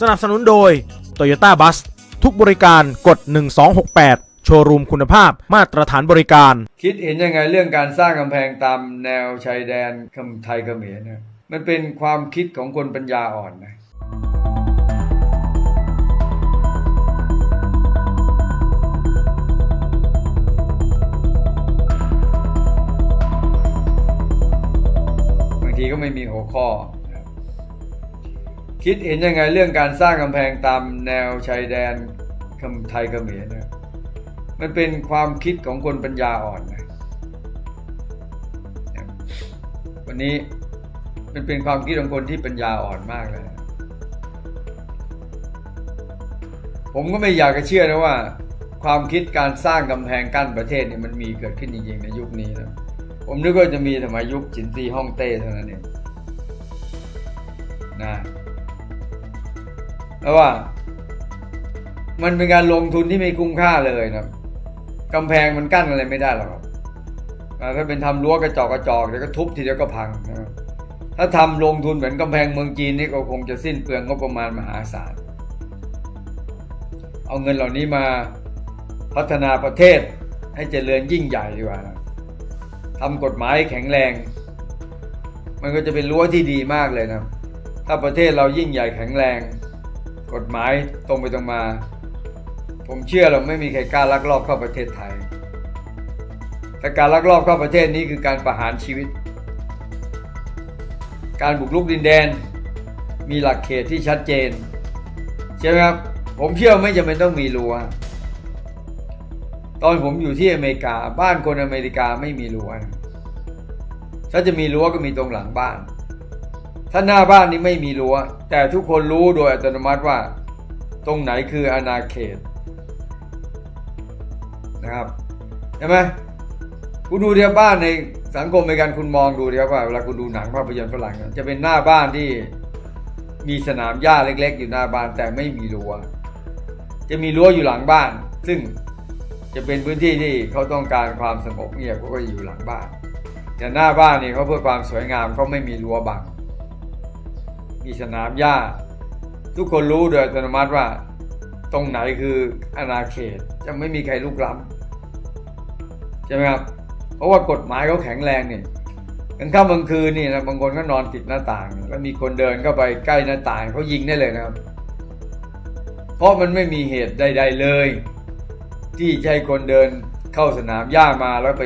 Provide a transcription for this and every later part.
สนับสนุนโดย Toyota Bus ทุกบริการกด 1268 โชว์รูมคุณภาพมาตรฐานบริการ คิดเห็นยังไงเรื่องการสร้างกำแพงตามแนวชายแดนคำไทยเขมรเนี่ยมันเป็นความคิดของคนปัญญาอ่อนนะบางทีก็ไม่มีหัวข้อ คิดเห็นยังไงเรื่องการสร้างกำแพงตามแนวชายแดนคำไทยเขมรเนี่ยมันเป็นความคิดของคนปัญญาอ่อนนะวันนี้มันเป็นความคิดของคนที่ปัญญาอ่อนมากเลย ผมก็ไม่อยากจะเชื่อนะว่า ความคิดการสร้างกำแพงกั้นประเทศเนี่ยมันมีเกิดขึ้นจริงๆในยุคนี้นะผมนึกว่าจะมีสมัยยุคจินซีฮ่องเต้เท่านั้นเองนะ แล้วว่า มันเป็นการลงทุนที่ไม่คุ้มค่าเลยนะกำแพงมันกั้นอะไรไม่ได้หรอกถ้าเป็นทำรั้วกระจอกกระจอกเดี๋ยวก็ทุบทีเดียวก็พังนะถ้าทำลงทุนเหมือนกำแพงเมืองจีนนี่ก็คงจะสิ้นเปลืองงบประมาณมหาศาล เอาเงินเหล่านี้มาพัฒนาประเทศให้เจริญยิ่งใหญ่ดีกว่านะทำกฎหมายแข็งแรง มันก็จะเป็นรั้วที่ดีมากเลยนะ ถ้าประเทศเรายิ่งใหญ่แข็งแรง กฎหมายตรงไปตรงมา ผมเชื่อเราไม่มีใครกล้าลักลอบเข้าประเทศไทย แต่การลักลอบเข้าประเทศนี้คือการประหารชีวิต การบุกรุกดินแดน มีหลักเขตที่ชัดเจนใช่ไหมครับผมเชื่อไม่จำเป็นต้องมีรั้วตอนผมอยู่ที่อเมริกา บ้านคนอเมริกาไม่มีรั้วถ้าจะมีรั้วก็มีตรงหลังบ้าน ถ้าหน้าบ้านนี้ไม่มีรั้ว แต่ทุกคนรู้โดยอัตโนมัติว่า ตรงไหนคืออาณาเขตนะครับใช่ไหมคุณดูเดียวบ้านในสังคมในการคุณมองดูเดียวว่าเวลาคุณดูหนังภาพยนตร์ฝรั่งจะเป็นหน้าบ้านที่มีสนามหญ้าเล็ก ๆ อยู่หน้าบ้านแต่ไม่มีรั้วจะมีรั้วอยู่หลังบ้าน ซึ่งจะเป็นพื้นที่ที่เขาต้องการความสงบเงียบเขาก็อยู่หลังบ้าน แต่หน้าบ้านนี่เขาเพื่อความสวยงามเขาไม่มีรั้วบัง มีสนามหญ้า ทุกคนรู้โดยอัตโนมัติว่า ตรงไหนคืออาณาเขตจะไม่มีใครลุกล้ำใช่ไหมครับ เพราะว่ากฎหมายเขาแข็งแรงเนี่ยกลางค่ำกลางคืนนี่นะบางคนก็นอนติดหน้าต่าง แล้วมีคนเดินเข้าไปใกล้หน้าต่างเขายิงได้เลยนะครับ เพราะมันไม่มีเหตุใด ๆเลย ที่จะให้คนเดินเข้าสนามหญ้ามาแล้วไป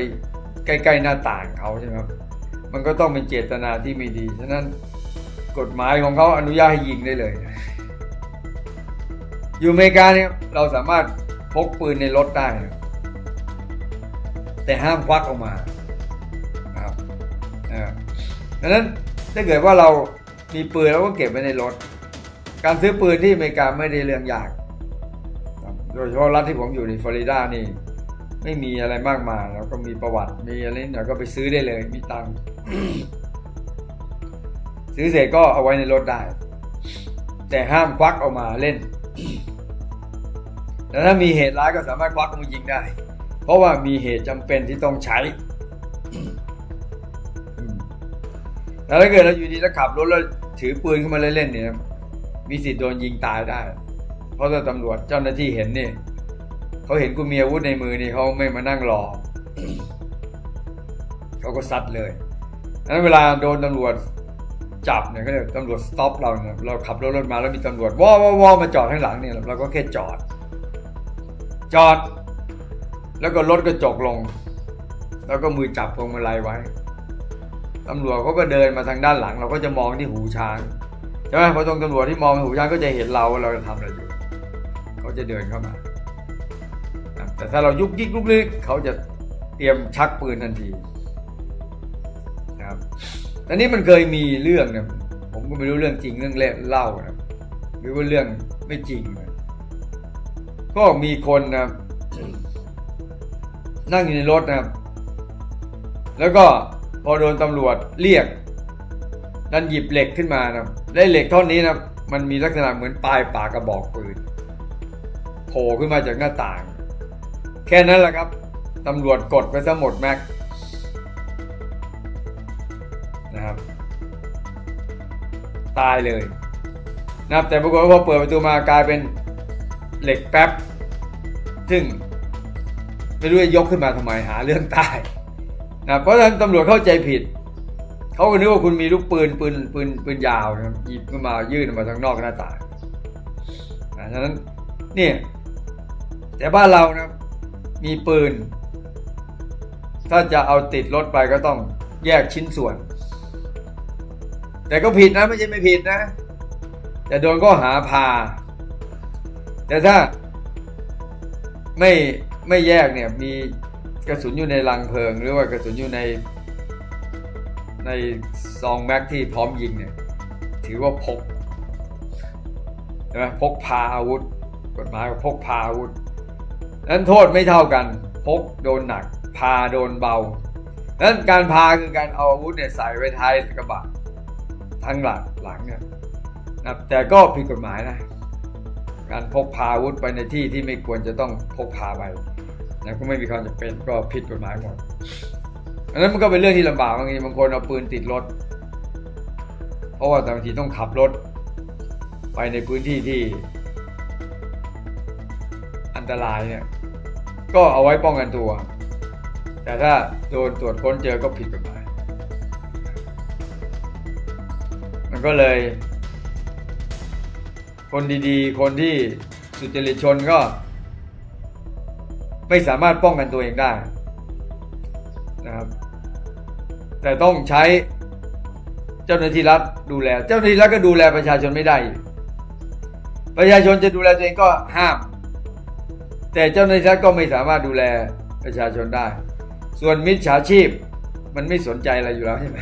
ใกล้ ๆ หน้าต่างเขาใช่ไหมครับมันก็ต้องเป็นเจตนาที่ไม่ดี ฉะนั้น กฎหมายของเขาอนุญาตให้ยิงได้เลย อยู่อเมริกาเนี่ยเราสามารถพกปืนในรถได้นะแต่ห้ามควักออกมานะครับดังนั้นถ้าเกิดว่าเรามีปืนเราก็เก็บไว้ในรถ การซื้อปืนที่อเมริกาไม่ได้เรื่องยาก โดยเฉพาะรัฐที่ผมอยู่ในฟลอริดานี่ ไม่มีอะไรมากมายแล้วก็มีประวัติมีอะไรนิดหน่อยก็ไปซื้อได้เลยมีตังค์ ซื้อเสร็จก็เอาไว้ในรถได้ แต่ห้ามควักออกมาเล่นแต่ถ้ามีเหตุร้ายก็สามารถควักออกมายิงได้ เพราะว่ามีเหตุจำเป็นที่ต้องใช้อืมแต่ถ้าเกิดเราอยู่ดีแล้วขับรถแล้วถือปืนขึ้นมาเล่นๆเนี่ยมีสิทธิ์โดนยิงตายได้ เพราะถ้าตำรวจเจ้าหน้าที่เห็นนี่เขาเห็นคุณมีอาวุธในมือนี่เขาไม่มานั่งรอเขาก็ซัดเลยดังนั้นเวลาโดนตำรวจ จับเนี่ยเขาเรียกตำรวจสต็อปเราเนี่ยเราขับรถรถมาแล้วมีตำรวจวอวอวอมาจอดข้างหลังเนี่ยเราก็แค่จอด จอด แล้วก็ลดกระจกลง แล้วก็มือจับพวงมาลัยไว้ตำรวจเขาก็เดินมาทางด้านหลัง เราก็จะมองที่หูช้างใช่ไหมพอตรงตำรวจที่มองหูช้างก็จะเห็นเราว่าเราจะทำอะไรอยู่เขาจะเดินเข้ามาแต่ถ้าเรายุกยิกลุกลิกเขาจะเตรียมชักปืนทันทีนะครับ แต่นี้มันเคยมีเรื่องเนี่ยผมก็ไม่รู้เรื่องจริงเรื่องเล่านะหรือว่าเรื่องไม่จริงนะก็มีคนนะครับนั่งอยู่ในรถนะครับ แล้วก็พอโดนตำรวจเรียกดันหยิบเหล็กขึ้นมานะได้เหล็กท่อนนี้นะมันมีลักษณะเหมือนปลายปากกระบอกปืนโผล่ขึ้นมาจากหน้าต่าง แค่นั้นแหละครับตำรวจกดไปซะหมดแม็ก ตายเลยนะครับแต่ปรากฏว่าพอเปิดประตูมากลายเป็นเหล็กแป๊บ ซึ่งไม่รู้จะยกขึ้นมาทำไมหาเรื่องตายนะเพราะฉะนั้นตำรวจเข้าใจผิด เขาก็นึกว่าคุณมีลูกปืนปืนปืนปืนยาวนะหยิบขึ้นมายื่นออกมาทางนอกหน้าต่างนะฉะนั้นเนี่ยแต่บ้านเรานะมีปืน ถ้าจะเอาติดรถไปก็ต้องแยกชิ้นส่วน แต่ก็ผิดนะไม่ใช่ไม่ผิดนะ แต่โดนก็หาพา แต่ถ้าไม่ไม่แยกเนี่ยมีกระสุนอยู่ในรังเพลิง หรือว่ากระสุนอยู่ในในซองแม็กที่พร้อมยิงเนี่ยถือว่าพกใช่ไหมพกพาอาวุธ กฎหมายพกพาอาวุธนั้นโทษไม่เท่ากัน พกโดนหนัก พาโดนเบานั้นการพาคือการเอาอาวุธเนี่ยใส่ไว้ท้ายกระบะ ทั้งหลังหลังเนี่ยนะแต่ก็ผิดกฎหมายนะ การพกพาอาวุธไปในที่ที่ไม่ควรจะต้องพกพาไปนะก็ไม่มีความจำเป็นก็ผิดกฎหมายหมดอันนั้นมันก็เป็นเรื่องที่ลำบากบางทีบางคนเอาปืนติดรถ เพราะว่าบางทีต้องขับรถ ไปในพื้นที่ที่ อันตรายเนี่ยก็เอาไว้ป้องกันตัว แต่ถ้าโดนตรวจค้นเจอก็ผิดกฎหมาย มันก็เลย คนดีๆ คนที่สุจริตชนก็ ไม่สามารถป้องกันตัวเองได้นะครับ แต่ต้องใช้เจ้าหน้าที่รัฐดูแล เจ้าหน้าที่รัฐก็ดูแลประชาชนไม่ได้ ประชาชนจะดูแลตัวเองก็ห้าม แต่เจ้าหน้าที่รัฐก็ไม่สามารถดูแลประชาชนได้ ส่วนมิจฉาชีพมันไม่สนใจอะไรอยู่แล้วใช่ไหม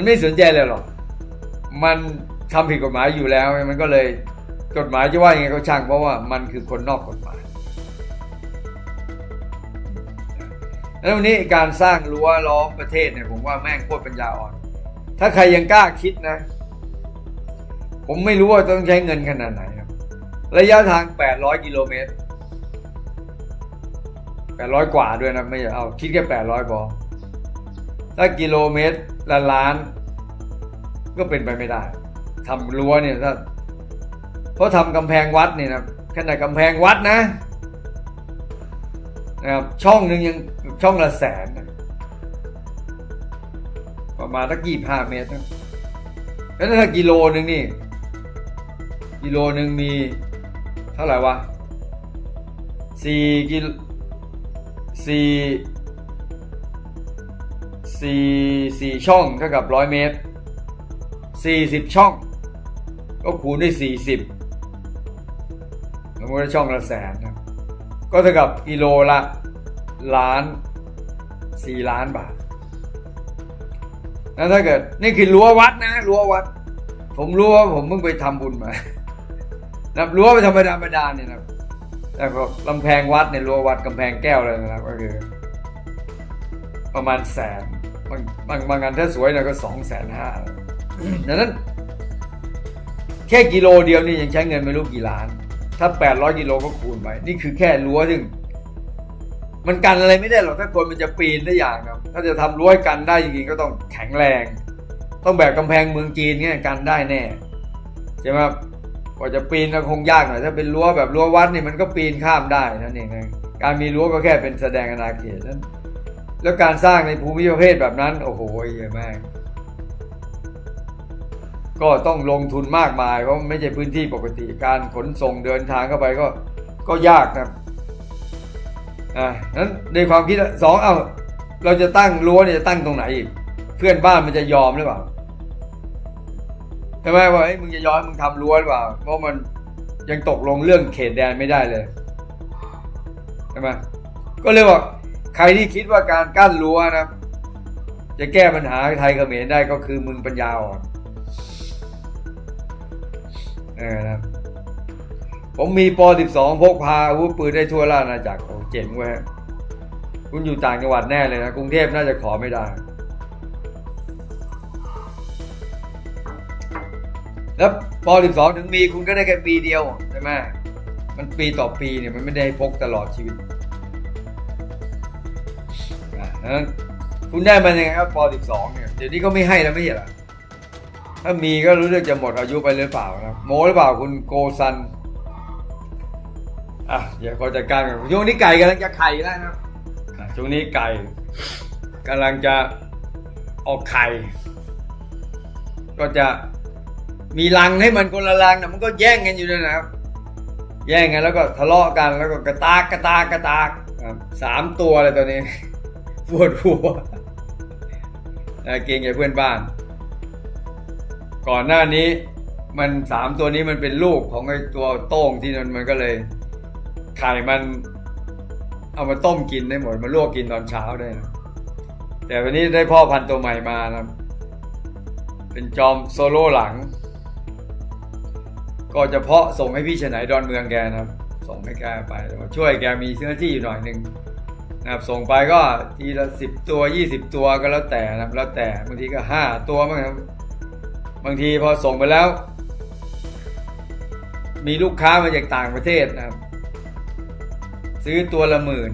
มันไม่สนใจเลยหรอก มันทำผิดกฎหมายอยู่แล้ว มันก็เลยกฎหมายจะว่ายังไงก็ช่างเพราะว่ามันคือคนนอกกฎหมายแล้ววันนี้การสร้างรั้วล้อมประเทศเนี่ยผมว่าแม่งโคตรปัญญาอ่อน ถ้าใครยังกล้าคิดนะ ผมไม่รู้ว่าต้องใช้เงินขนาดไหนครับ ระยะทาง 800 กิโลเมตร 800 กว่าด้วยนะ ไม่เอาคิดแค่ 800พอถ้ากิโลเมตร ละล้าน ก็เป็นไปไม่ได้ทำรั้วเนี่ยถ้าเพราะทำกำแพงวัดเนี่ยนะขนาดกำแพงวัดนะนะครับช่องหนึ่งยังช่องละแสน ประมาณสักยี่ห้าเมตรนะแล้วถ้ากิโลหนึ่งนี่ กิโลหนึ่งมีเท่าไหร่วะสี่กิโลสี่ สี่สี่ช่องเท่ากับร้อยเมตรสี่สิบช่อง ก็คูณด้วยสี่สิบสมมติว่าช่องละแสนนะก็เท่ากับกิโลละล้านสี่ล้านบาทแล้วถ้าเกิดนี่คือรั้ววัดนะรั้ววัด ผมรู้ว่าผมเพิ่งไปทำบุญมานะรั้วไปธรรมดาธรรมดาเนี่ยนะแต่ก็ลำแพงวัดเนี่ยรั้ววัดกำแพงแก้วเลยนะครับก็คือ ประมาณแสนบางบางบางงานถ้าสวยหน่อยก็สองแสนห้าดังนั้น แค่กิโลเดียวนี่ยังใช้เงินไม่รู้กี่ล้าน ถ้า800กิโลก็คูณไป นี่คือแค่รั้วซึ่ง มันกันอะไรไม่ได้หรอกถ้าคนมันจะปีนได้อย่างครับ ถ้าจะทำรั้วกันได้จริงๆก็ต้องแข็งแรง ต้องแบบกำแพงเมืองจีนเนี่ยกันได้แน่ใช่ไหมครับกว่าจะปีนก็คงยากหน่อยถ้าเป็นรั้วแบบรั้ววัดนี่มันก็ปีนข้ามได้นั่นเองการมีรั้วก็แค่เป็นแสดงอาณาเขตนั้น แล้วการสร้างในภูมิประเภทแบบนั้น โอ้โหเยอะมาก ก็ต้องลงทุนมากมายเพราะไม่ใช่พื้นที่ปกติการขนส่งเดินทางเข้าไปก็ก็ยากนะครับอ่านั้นในความคิดสองเอาเราจะตั้งรั้วเนี่ยจะตั้งตรงไหนอีกเพื่อนบ้านมันจะยอมหรือเปล่าใช่ไหมว่าเอ้ยมึงจะยอมมึงทำรั้วหรือเปล่าเพราะมันยังตกลงเรื่องเขตแดนไม่ได้เลยใช่ไหมก็เลยบอก ใครที่คิดว่าการกั้นรั้วนะจะแก้ปัญหาไทยเขมรได้ก็คือมึงปัญญาอ่อนเออนะครับผมมีป .12 พกพาอาวุธปืนได้ทั่วราชอาณาจักรโอ้เจ๋งเว้ยคุณอยู่ต่างจังหวัดแน่เลยนะกรุงเทพน่าจะขอไม่ได้ แล้วป .12 ถึงมีคุณก็ได้แค่ปีเดียวใช่ไหมมันปีต่อปีเนี่ยมันไม่ได้พกตลอดชีวิต นั้นคุณได้มายังไงครับป .12 เนี่ย เดี๋ยวนี้ก็ไม่ให้แล้วไม่ใช่หรอ ถ้ามีก็รู้สึกจะหมดอายุไปหรือเปล่านะโมหรือเปล่าคุณโกซัน อะเดี๋ยวขอจัดการกันช่วงนี้ไก่กำลังจะไข่แล้วนะครับช่วงนี้ไก่กำลังจะออกไข่ ก็จะมีรังให้มันคนละรังนะมันก็แย่งกันอยู่นนะครับ แย่งกันแล้วก็ทะเลาะกันแล้วก็กระตากกระตากกระตากสามตัวเลยตัวนี้ ปวดหัวเกรงใจเพื่อนบ้าน ก่อนหน้านี้มันสามตัวนี้มันเป็นลูกของไอ้ตัวโต้งที่นั่นมันก็เลยไข่มัน เอามาต้มกินได้หมด มาลวกกินตอนเช้าได้นะแต่วันนี้ได้พ่อพันธุ์ตัวใหม่มานะเป็นจอมโซโล่หลัง ก็จะเพาะส่งให้พี่ชนายดอนเมืองแกนะครับส่งให้แกไปช่วยแกมีเสื้อที่อยู่หน่อยหนึ่ง นะครับส่งไปก็ทีละสิบตัวยี่สิบตัวก็แล้วแต่นะครับแล้วแต่บางทีก็ห้าตัวบ้างครับบางทีพอส่งไปแล้ว มีลูกค้ามาจากต่างประเทศนะครับ ซื้อตัวละหมื่น